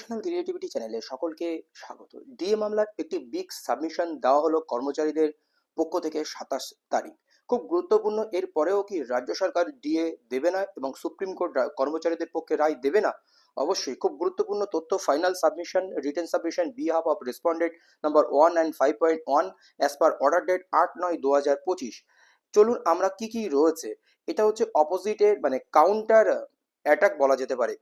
Educational creativity চ্যানেলে সকলকে স্বাগত। ডিএ মামলার একটি বিগ সাবমিশন দেওয়া হলো কর্মচারীদের পক্ষ থেকে সাতাশ তারিখ। খুব গুরুত্বপূর্ণ এর পরেও কি রাজ্য সরকার ডিএ দেবে না এবং সুপ্রিম কোর্ট কর্মচারীদের পক্ষে রায় দেবে না? অবশ্যই, খুব গুরুত্বপূর্ণ তথ্য final submission written submission be behalf of respondent number one and five point one as per order date আট নয় দু হাজার পঁচিশ। চলুন, আমরা কি কি রয়েছে? এটা হচ্ছে অপোজিটের মানে কাউন্টার অ্যাটাক বলা যেতে পারে।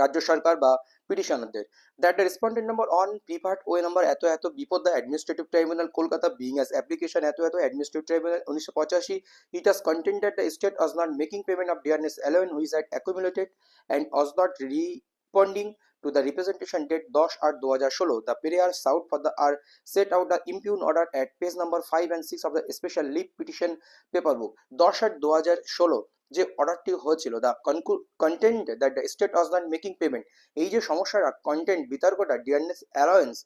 রাজ্য সরকার বা পিটিশনারদের। That the respondent number one preferred OA number এত এত বিপদ the administrative tribunal Kolkata being as application এত এত অ্যাডমিনিস্ট্রেটিভ ট্রাইব্যুনাল উনিশশো পঁচাশি it has contended the state was not making payment of dearness allowance which had accumulated and was not responding to the representation dated দশ আট দু হাজার ষোলো। The prayer sought for the are set out the impugned order at page number five and six of the special leave petition paper book দশ আট দু হাজার ষোলো যে অর্ডারটি হয়েছিল the content that the state was not making payment এই যে সমস্যাটা কন্টেন্ট বিতর্কটা ডিয়ারনেস অ্যালায়েন্স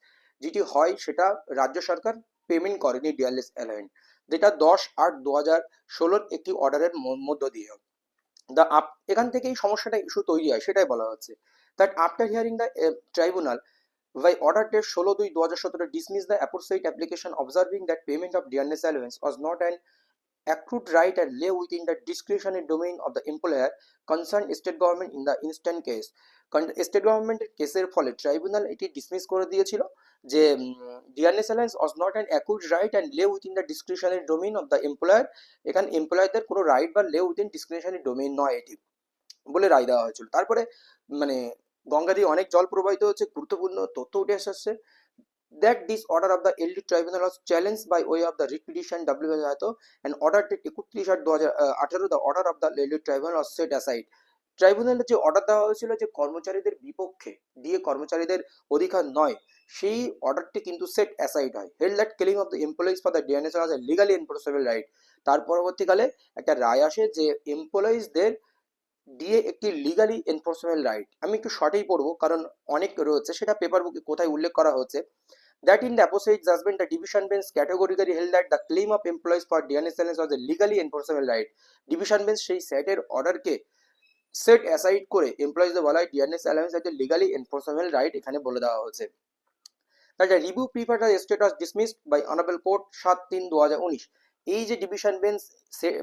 যেটি হয়, সেটা রাজ্য সরকার পেমেন্ট করেনি ডিয়ারনেস অ্যালায়েন্স যেটা দশ আট দু হাজার ষোলোর একটি অর্ডারের মধ্য দিয়ে দ্য আপ, এখান থেকেই সমস্যাটা ইস্যু তৈরি হয়, সেটাই বলা হচ্ছে। That after hearing the tribunal by ষোলো দুই দু হাজার সতেরো dismiss the aforesaid application observing that payment of dearness allowance was not an accrued right and lay within the discretionary domain of the employer concerned state government in the instant case. State গভর্নমেন্টের কেসের ফলে tribunal এটি dismiss করে দিয়েছিল যে dearness allowance was not an accrued right and lay within the discretionary domain of the employer এখানে এমপ্লয়ারদের কোনো রাইট বা লে উইথিন ডিসক্রিপশনারি ডোমেইন নয় এটি বলে রায় দেওয়া হয়েছিল। তারপরে মানে গঙ্গা দিয়ে অনেক জল প্রবাহিত হচ্ছে, গুরুত্বপূর্ণ তথ্য উঠে এসেছে। That this order of the LD tribunal was challenged by way of the writ petition W হয়তো and order date একত্রিশ আট দু হাজার আঠারো, the order of the LD tribunal was set aside. ট্রাইব্যুনালে যে অর্ডার দেওয়া হয়েছিল যে কর্মচারীদের বিপক্ষে, দিয়ে কর্মচারীদের অধিকার নয়, সেই অর্ডারটি কিন্তু সেট অ্যাসাইড হয়। Held that claim of the employees for the DNS was a legally enforceable right তার পরবর্তীকালে একটা রায় আসে যে এমপ্লয়িজদের ডিএ একটি লিগালি এনফোর্সমেন্ট রাইট আমি একটু শর্টেই পড়ব, কারণ অনেক রয়েছে, সেটা পেপার বুকে কোথায় উল্লেখ করা হচ্ছে that in the aforesaid judgement the division bench categorically held that the claim of employees for DNS allowance of a legally enforcement right division bench সেই সেটের অর্ডারকে সেট অ্যাসাইড করে এমপ্লয়িজদের বলা হয় ডিএনএস অ্যালেন্স অজ এ লিগালি এনফোর্সমেন্ট রাইট এখানে বলে দেওয়া হয়েছে। That a review preferred state was dismissed by honourable court সাত তিন দু উনিশ। এই যে ডিভিশন বেঞ্চ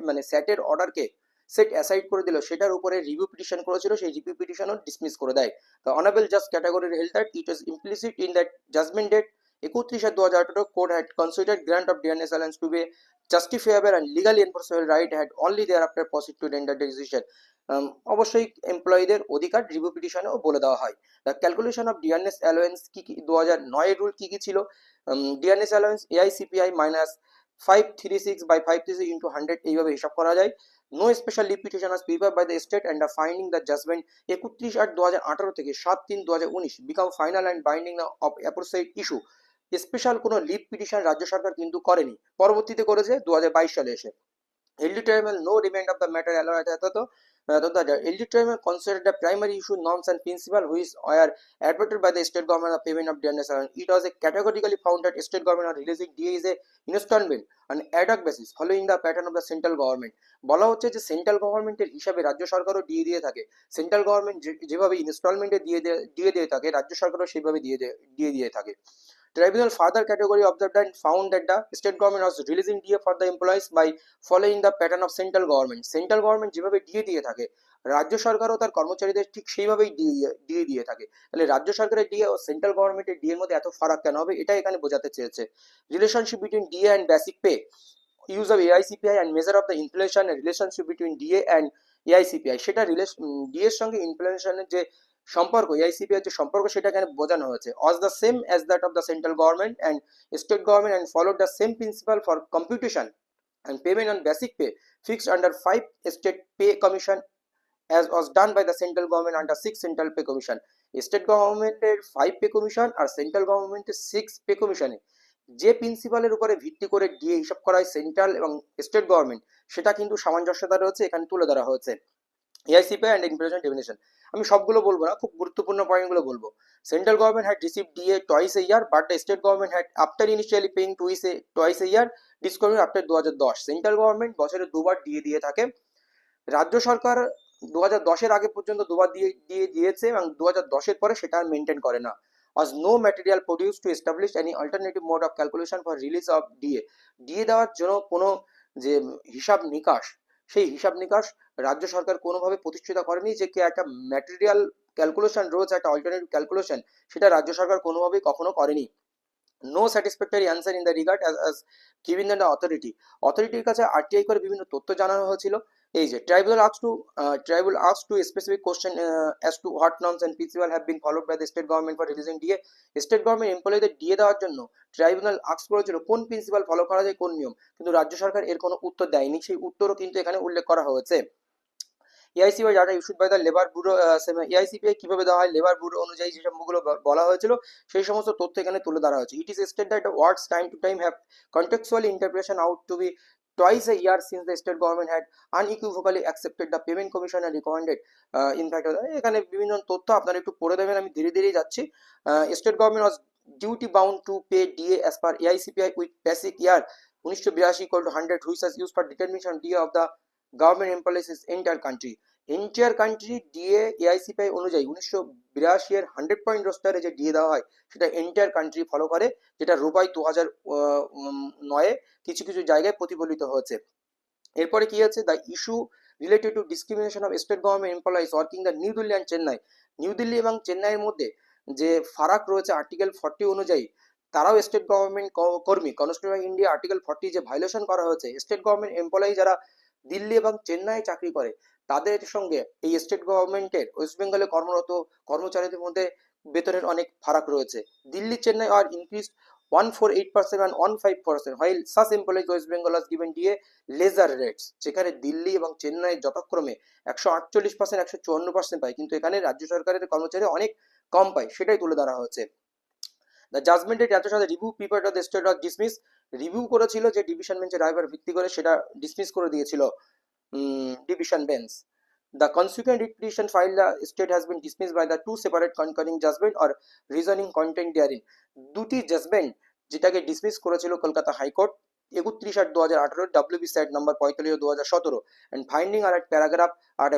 মানে সেটের অর্ডারকে সেট অ্যাসাইড করে দিল, সেটার উপরে রিভিউ পিটিশন করেছিল, সেই রিভিউ পিটিশনও ডিসমিস করে দেয়। The honourable just category held that it is implicit in that judgement dated একত্রিশ দু হাজার আঠারো court had considered grant of DNS allowance to be justifiable and legally enforceable right had only thereafter proceed to render decision অবশ্যই এমপ্লয়ীদের অধিকার review পিটিশনেও বলে দেওয়া হয়। The calculation of DNS allowance কি কি দু হাজার নয়ের রুল কি কি ছিল? DNS allowance AICPI minus five three six by five three six into hundred এইভাবে হিসাব করা যায়। No special leave as preferred by the state and the finding the judgement একত্রিশ আট দু হাজার আঠারো থেকে সাত তিন দু হাজার উনিশ become final and binding of aforesaid issue special কোনো লিভ পিটিশন রাজ্য সরকার কিন্তু করেনি। পরবর্তীতে করেছে দু হাজার বাইশ সালে এসে। LD tribunal no remand of the matter allowed তো the the LD tribunal considered the primary issue norms and principle which were adopted by the state government of payment of DNS allowance. It was categorically found that state government are releasing DA is a installment on ad hoc basis following the pattern of the central government. বলা হচ্ছে যে central গভর্নমেন্টের হিসাবে রাজ্য সরকারও দিয়ে দিয়ে থাকে সেন্ট্রাল গভর্নমেন্ট যেভাবে ইনস্টলমেন্টে দিয়ে দিয়ে দিয়ে থাকে রাজ্য সরকারও সেইভাবে দিয়ে দিয়ে দিয়ে থাকে further further of the and found that the state government was releasing DA for the employees by following the pattern of central government Central government যেভাবে ডিএ দিয়ে থাকে, রাজ্য সরকারও তার কর্মচারীদের ঠিক সেইভাবেই দিয়ে দিয়ে থাকে। তাহলে রাজ্য সরকারের ডিএ ও সেন্ট্রাল গভর্নমেন্টের ডিএর মধ্যে এত ফারাক কেন হবে? এটা এখানে বোঝাতে চেয়েছে। Relationship between DA and basic pay use of AICPI and measure of the inflation relationship between DA and AICPI সেটা রিলেশন ডিএর সঙ্গে ইনফ্লেশনের যে সম্পর্ক এআইসিপিআই যে সম্পর্ক সেটা এখানে বোঝানো হয়েছে। Is the same as that of the central government and state government and follow the same principle for computation and payment on basic pay fixed under 5 state pay commission as was done by the central government under 6 central pay commission. State গভর্নমেন্টের five pay commission আর central গভর্নমেন্টের six pay কমিশনে যে প্রিন্সিপালের উপরে ভিত্তি করে DA হিসাব করা হয় সেন্ট্রাল এবং স্টেট গভর্নমেন্ট সেটা কিন্তু সামঞ্জস্যতা রয়েছে, এখানে তুলে ধরা হয়েছে। এআইসিপি অ্যান্ড ইনফ্লেশন ডেফিনেশন আমি সবগুলো বলব না, খুব গুরুত্বপূর্ণ পয়েন্টগুলো বলব। Central government had received DA twice a year but the state government had after initially paying twice a twice a year discovery after দু হাজার দশ সেন্ট্রাল গভর্নমেন্ট বছরে দুবার ডিএ দিয়ে থাকে। রাজ্য সরকার দু হাজার দশের আগে পর্যন্ত দুবার দিয়ে দিয়ে দিয়েছে এবং দু হাজার দশের পরে সেটা আর মেনটেন করে না। Was no material produced to establish any alternative mode of calculation for release of DA DA দেওয়ার জন্য কোনো যে হিসাব নিকাশ সেই হিসাব নিকাশ রাজ্য সরকার কোনোভাবে প্রতিষ্ঠিত করেনি যে কি একটা ম্যাটেরিয়াল ক্যালকুলেশন রোজ একটা অল্টারনেটিভ ক্যালকুলেশন সেটা রাজ্য সরকার কোনোভাবেই কখনো করেনি। No satisfactory answer in the regard as given the authority অথরিটির কাছে আরটিআই করে বিভিন্ন তথ্য জানানো হয়েছিল। এই যে tribunal asks to tribunal asks to specific question as to what norms and principle have been followed by the state government for releasing DA state government এমপ্লয়ীদের DA দেওয়ার জন্য ট্রাইব্যুনাল আক্স করেছিল কোন প্রিন্সিপাল ফলো করা যায়, কোন নিয়ম? কিন্তু রাজ্য সরকার এর কোনো উত্তর দেয়নি, সেই উত্তরও কিন্তু এখানে উল্লেখ করা হয়েছে। AICPI data issued by the labour bureau AICPI কীভাবে দেওয়া হয় লেবার ব্যুরো অনুযায়ী যে সবগুলো বলা হয়েছিল, সেই সমস্ত তথ্য এখানে তুলে ধরা হয়েছে। It is state that words time to time have contextually interpretation out to be twice a year since the state government had unequivocally accepted the payment commission and recommended uh, in fact এখানে বিভিন্ন তথ্য আপনারা একটু পড়ে দেবেন আমি ধীরে ধীরে যাচ্ছি state government was duty bound to pay DA as per AICPI with basic year উনিশশো বিরাশি equal to hundred which used for determination DA of the government employees is entire entire country DA AICPI অনুযায়ী উনিশশো বিরাশি এর hundred point রোস্টারে যে DA দেওয়া হয়, সেটা এন্টায়ার কান্ট্রি ফলো করে, যেটা রুবাই দু হাজার নয়ে কিছু কিছু জায়গায় প্রতিফলিত হয়েছে। এরপরে কি আছে? The issue related to discrimination of state government employees working the New Delhi and Chennai New Delhi এবং চেন্নাইয়ের মধ্যে যে ফারাক রয়েছে আর্টিকেল ফর্টি অনুযায়ী, তারাও স্টেট গভর্নমেন্ট কর্মী। কনস্টিটিউশন ইন্ডিয়া আর্টিকেল ফর্টি যে ভাইলেশন করা হয়েছে স্টেট গভর্নমেন্ট এমপ্লয়ি যারা দিল্লি এবং চেন্নাই চাকরি করে। তাদের সঙ্গে এই স্টেট গভর্নমেন্টের ওয়েস্ট বেঙ্গলে কর্মরত কর্মচারীদের মধ্যে বেতনের অনেক ফারাক রয়েছে। দিল্লি, চেন্নাই আর increase one four eight percent and one five percent while such employees West Bengal has given DA laser rates যেখানে দিল্লি এবং চেন্নাই যথাক্রমে একশো আটচল্লিশ পার্সেন্ট একশো চুয়ান্ন পার্সেন্ট পায়, কিন্তু এখানে রাজ্য সরকারের কর্মচারী অনেক কম পায়, সেটাই তুলে ধরা হয়েছে দ্য জাজমেন্টের রাজ্য সরকার review prepare the state of dismiss review করেছিল যে ডিভিশন বেঞ্চের রায়বার ভিত্তি করে সেটা ডিসমিস করে দিয়েছিল division bench The consequent writ petition filed the state has been dismissed by the two separate concurring judgment or reasoning content therein. দুটি judgment যেটাকে ডিসমিস করেছিল কলকাতা হাইকোর্ট, একত্রিশ আট দু হাজার আঠারো ডাব্লিউবি সাইড নাম্বার পঁয়তাল্লিশ দু হাজার সতেরো অ্যান্ড ফাইন্ডিং আর এক প্যারাগ্রাফ আট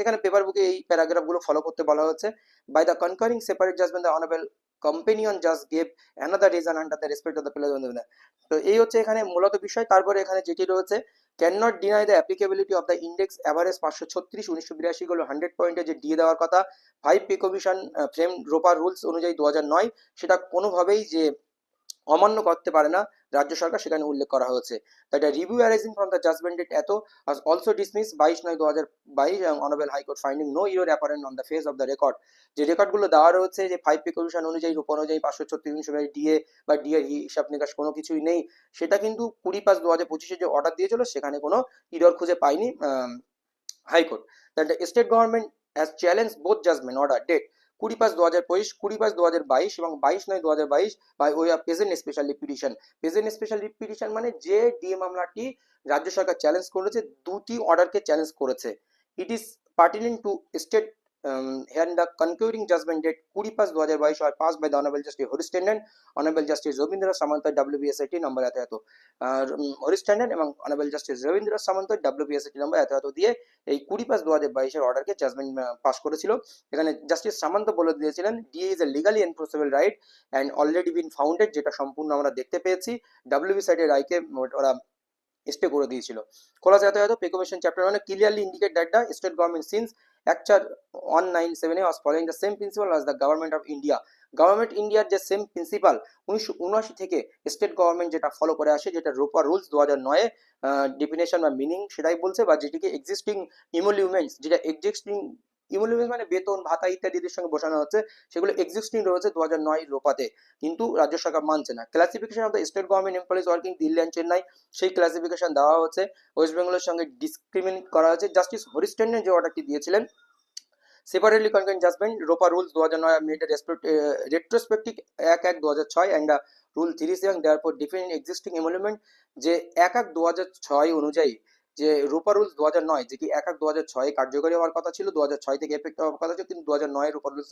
এখানে পেপার বুকে এই প্যারাগ্রাফগুলো ফলো করতে বলা হচ্ছে by the concurring separate judgment the honourable companion just gave another reason under the respect of the player তো এই হচ্ছে এখানে মূলত বিষয়। তারপরে এখানে যেটি রয়েছে can not deny the applicability of the index average পাঁচশো ছত্রিশ, উনিশশো বিরাশি গুলো হান্ড্রেড পয়েন্টে যে দিয়ে দেওয়ার কথা ফাইভ পিকোভিশন ফ্রেম রোপার রুলস অনুযায়ী দু নয়, সেটা কোনোভাবেই যে অমান্য করতে পারে না। রাজ্য সরকার সেখানে উল্লেখ করা হয়েছে। That review arising from the judgment date এত অলসো ডিসমিস বাইশ নয় দু হাজার বাইশ এবং honourable high court finding no error apparent on the face of the record যে রেকর্ডগুলো দেওয়া রয়েছে যে ফাইভ পে কমিশন অনুযায়ী, রূপ অনুযায়ী, পাঁচশো ছত্রিশ উনিশশো ডিএ বা ডিএ হিসাব নিকাশ কোনো কিছুই নেই। সেটা কিন্তু কুড়ি পাঁচ দু হাজার পঁচিশে যে অর্ডার দিয়েছিল, সেখানে কোনো ইরর খুঁজে পায়নি high court that state government has challenge both judgment order date কুড়ি পাঁচ দু হাজার পঁচিশ কুড়ি পাঁচ দু হাজার বাইশ এবং বাইশ নয় দু হাজার বাইশ by way of present special repetition present special repetition মানে যে ডিএ মামলাটি রাজ্য সরকার চ্যালেঞ্জ করেছে, দুটি অর্ডারকে চ্যালেঞ্জ করেছে। It is pertinent to state here in the concurring judgment date কুড়ি পাঁচ দু হাজার বাইশ আর pass by the honourable justice Harish Tandon justice Rabindra Samanta WBSIT number এত এত হরিশ টেন্ডন এবং honourable justice Rabindra Samanta WBSIT number এত এত দিয়ে এই কুড়ি পাঁচ দু হাজার বাইশের অর্ডারকে জাজমেন্ট পাস করেছিল এখানে জাস্টিস সামন্ত বলে দিয়েছিলেন DA is a legally enforceable right and already been founded যেটা সম্পূর্ণ আমরা দেখতে পেয়েছি ডাব্লিউবি সাইডের রায়কে ওরা স্টে করে দিয়েছিল। খোলা যাতায়াত পে কমিশন চ্যাপ্টার মানে clearly indicate that the state government since actual one nine seven was following the same principle as the government of India government ইন্ডিয়ার যে সেম প্রিন্সিপাল উনিশশো উনআশি থেকে স্টেট গভর্নমেন্ট যেটা ফলো করে আসে, যেটা রোপা রুলস দু হাজার নয়ে ডেফিনেশন বা মিনিং সেটাই বলছে বা যেটিকে এক্সিস্টিং ইমোলিউমেন্টস যেটা এক্সিস্টিং ইমোলিউমেন্ট মানে বেতন, ভাতা ইত্যাদিদের সঙ্গে বসানো হচ্ছে। সেগুলো এক্সিস্টিং রয়েছে দু হাজার নয় রোপাতে। কিন্তু রাজ্য সরকার মানছে না। Classification of the state government employees working Delhi and Chennai সেই ক্লাসিফিকেশন দেওয়া হচ্ছে। ওয়েস্ট বেঙ্গলের সঙ্গে ডিসক্রিমিনেট করা হয়েছে। জাস্টিস হরিস্টেন্ডেন যে অর্ডারটি দিয়েছিলেন separately concurrent judgment ROPA rules দু হাজার নয় মেড রেট্রোস্পেক্টিভ এক এক দু হাজার ছয় অ্যান্ড রুল থ্রি সেভেন দেওয়ার পর ডিফারেন্ট এক্সিস্টিং এমোলিউমেন্ট যে এক এক দু হাজার ছয় অনুযায়ী যে রূপা রুলস দু হাজার নয় যেটি এক এক দু হাজার ছয়ে কার্যকরী হওয়ার কথা ছিল দু হাজার ছয় থেকে এফেক্ট হওয়ার কথা ছিল, কিন্তু দু হাজার নয় রূপা রুলস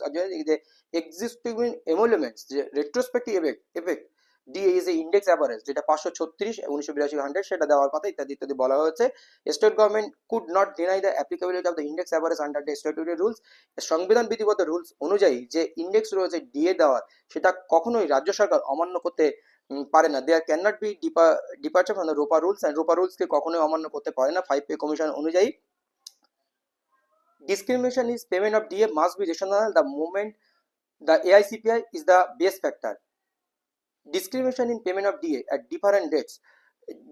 যে এক্সিস্টিং এমোলিমেন্টস যে retrospective effect effect DA is a index average যেটা পাঁচশো ছত্রিশ, উনিশশো বিরাশি হান্ড্রেড সেটা দেওয়ার কথা, ইত্যাদি ইত্যাদি বলা হয়েছে। State government could not deny the applicability of the index average under the statutory rules সংবিধান বিধিবদ্ধ রুলস অনুযায়ী যে ইন্ডেক্স রয়েছে ডিএ দেওয়ার, সেটা কখনোই রাজ্য সরকার অমান্য করতে পারে না। There can not be departure from the ROPA rules and ROPA রুলসকে কখনোই অমান্য করতে পারে না। ফাইভ পে কমিশন অনুযায়ী। Discrimination is payment of DA must be rational. The moment the AICPI is the base factor Discrimination in payment of DA at different rates.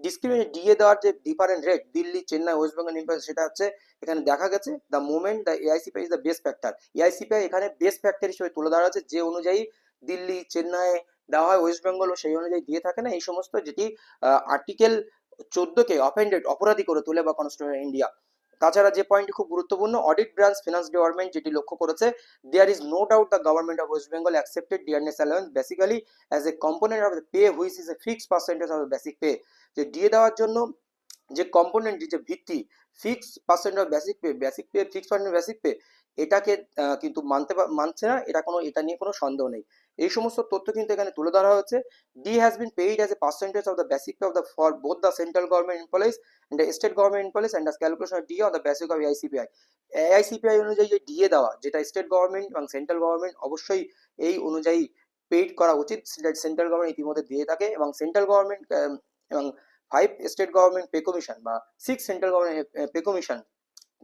Discriminate DA দেওয়ার যে different rate Delhi, Chennai West Bengal ইম্পাস সেটা হচ্ছে, এখানে দেখা গেছে the movement the AICPI is the best factor AICPI এখানে best factor হিসেবে তুলে ধরা হচ্ছে যে অনুযায়ী দিল্লি, চেন্নাই দেওয়া হয় ওয়েস্ট বেঙ্গলও সেই অনুযায়ী দিয়ে থাকে না। এই সমস্ত যেটি আর্টিকেল চোদ্দকে অফেন্ডেড অপরাধী করে তোলে বা কনস্টিটিউশন ইন্ডিয়া তাছাড়া যে পয়েন্টটি খুব গুরুত্বপূর্ণ অডিট ব্রাঞ্চ ফিনান্স ডিপার্টমেন্ট যেটি লক্ষ্য করেছে there is no doubt the government of West Bengal accepted dearness allowance basically as a component of the pay which is a fixed percentage of basic pay যে দিয়ে দেওয়ার জন্য যে component যে ভিত্তি fix percent of basic pay basic pay fix percent basic pay এটাকে কিন্তু মানতে মানছে না। এটা কোনো, এটা নিয়ে কোনো সন্দেহ নেই। এই সমস্ত তথ্য কিন্তু এখানে তুলে ধরা হয়েছে। D has been paid as a percentage of the basic pay of the for both the central government employees and state government employees and the calculation of D on the basic of ICPI AICPI অনুযায়ী যে DA দেওয়া, যেটা state government এবং central government অবশ্যই এই অনুযায়ী paid করা উচিত সেন্ট্রাল গভর্নমেন্ট ইতিমধ্যে দিয়ে থাকে এবং সেন্ট্রাল গভর্নমেন্ট এবং five state government pay commission বা six central government pay commission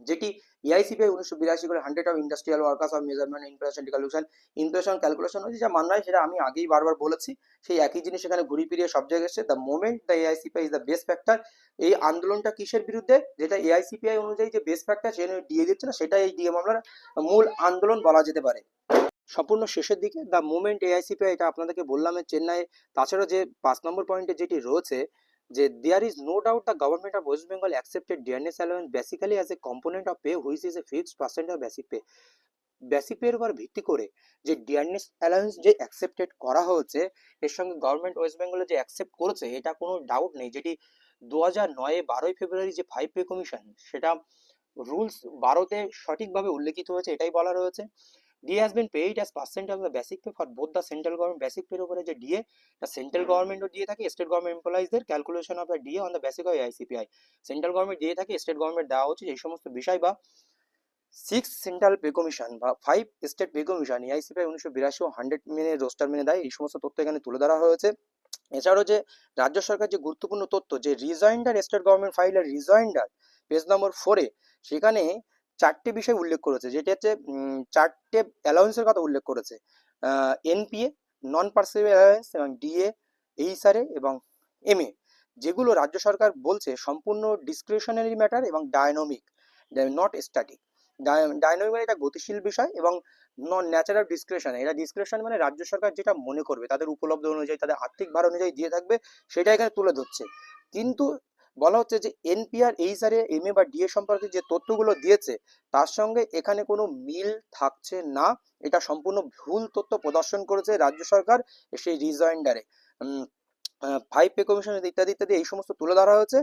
যেটি এআইসিপিআই উনিশশো বিরাশি করে hundred of industrial workers of measurement inflation calculation inflation calculation হচ্ছে যা মানা হয় সেটা আমি আগেই বারবার বলেছি। সেই একই জিনিস এখানে ঘুরি ফিরিয়ে সব জায়গায় the moment the AICPI is the best factor এই আন্দোলনটা কিসের বিরুদ্ধে? যেটা এআইসিপিআই অনুযায়ী যে বেস্ট ফ্যাক্টর সে দিয়ে দিচ্ছে না সেটা এই ডিএ মামলার মূল আন্দোলন বলা যেতে পারে। সম্পূর্ণ শেষের দিকে দ্য মুভমেন্ট এআইসিপিআই এটা আপনাদেরকে বললাম চেন্নাই তাছাড়া যে পাঁচ নম্বর পয়েন্টে যেটি রয়েছে যে there is no doubt the government of West Bengal accepted dearness allowance basically as a component of pay which is a fixed percent of basic pay basic পের উপর ভিত্তি করে যে ডিয়ারনেস অ্যালাউন্স যে অ্যাকসেপ্টেড করা হয়েছে, এর সঙ্গে গভর্নমেন্ট ওয়েস্ট বেঙ্গলে যে অ্যাকসেপ্ট করেছে, এটা কোনো ডাউট নেই। যেটি দু হাজার নয়ে বারোই ফেব্রুয়ারি যে ফাইভ পে কমিশন সেটা রুলস বারোতে সঠিকভাবে উল্লেখিত হয়েছে, এটাই বলা রয়েছে। DA has been paid as percent of the basic pay for both the central government basic পের উপরে যে ডিএ তা সেন্ট্রাল গভর্নমেন্টও দিয়ে থাকে state government এমপ্লয়িজদের calculation of the DA on the basic of ICPI central government দিয়ে থাকে state government দেওয়া হচ্ছে এই সমস্ত বিষয় বা সিক্স সেন্ট্রাল পে কমিশন বা five state pay commission AICPI উনিশশো বিরাশি ও হান্ড্রেড মেনে রোস্টার মেনে দেয় এই সমস্ত তথ্য এখানে তুলে ধরা হয়েছে। এছাড়াও যে রাজ্য সরকার যে গুরুত্বপূর্ণ তথ্য যে রিজয়েন্ডার স্টেট গভর্নমেন্ট ফাইলের রিজয়েন্ডার পেজ নম্বর ফোরে সেখানে চারটি বিষয় উল্লেখ করেছে, যেটি হচ্ছে চারটে অ্যালাউন্সের কথা উল্লেখ করেছে। এনপিএ নন পার্সিবল অ্যালাউন্স এবং ডিএ এইচআরএ এবং এমএ যেগুলো রাজ্য সরকার বলছে সম্পূর্ণ ডিসক্রিপশনারি ম্যাটার এবং ডায়নামিক নট স্ট্যাটিক ডায়নামিক মানে এটা গতিশীল বিষয় এবং নন ন্যাচারাল ডিসক্রিপশন এটা ডিসক্রিপশন মানে রাজ্য সরকার যেটা মনে করবে, তাদের উপলব্ধ অনুযায়ী, তাদের আর্থিক ভার অনুযায়ী দিয়ে থাকবে, সেটা এখানে তুলে ধরছে। কিন্তু বলা হচ্ছে যে এনপিআর, এইচআর এম এ বা ডিএ সম্পর্কে যে তথ্যগুলো দিয়েছে, তার সঙ্গে এখানে কোনো মিল থাকছে না। এটা সম্পূর্ণ ভুল তথ্য প্রদর্শন করেছে রাজ্য সরকার সেই রিজয়েন্ডারে ফাইভ পে কমিশন ইত্যাদি ইত্যাদি এই সমস্ত তুলে ধরা হয়েছে।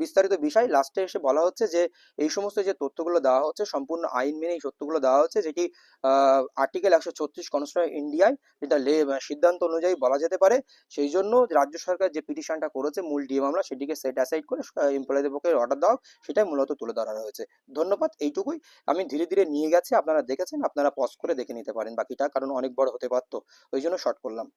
বিস্তারিত বিষয় লাস্টে এসে বলা হচ্ছে যে, এই সমস্ত যে তথ্যগুলো দেওয়া হচ্ছে, সম্পূর্ণ আইন মেনে এই তথ্যগুলো দেওয়া হচ্ছে, যেটি আর্টিকেল একশো ছত্রিশ কনস্টিটিউশন ইন্ডিয়ায় যেটা সিদ্ধান্ত অনুযায়ী বলা যেতে পারে। সেই জন্য রাজ্য সরকার যে পিটিশনটা করেছে, মূল ডিএ মামলা, সেটিকে সেট অ্যাসাইড করে এমপ্লয়ীদের পক্ষে অর্ডার দেওয়া, সেটাই মূলত তুলে ধরা হয়েছে। ধন্যবাদ এইটুকুই। আমি ধীরে ধীরে নিয়ে গেছি, আপনারা দেখেছেন, আপনারা পজ করে দেখে নিতে পারেন বাকিটা, কারণ অনেক বড় হতে পারতো ওই জন্য শর্ট করলাম।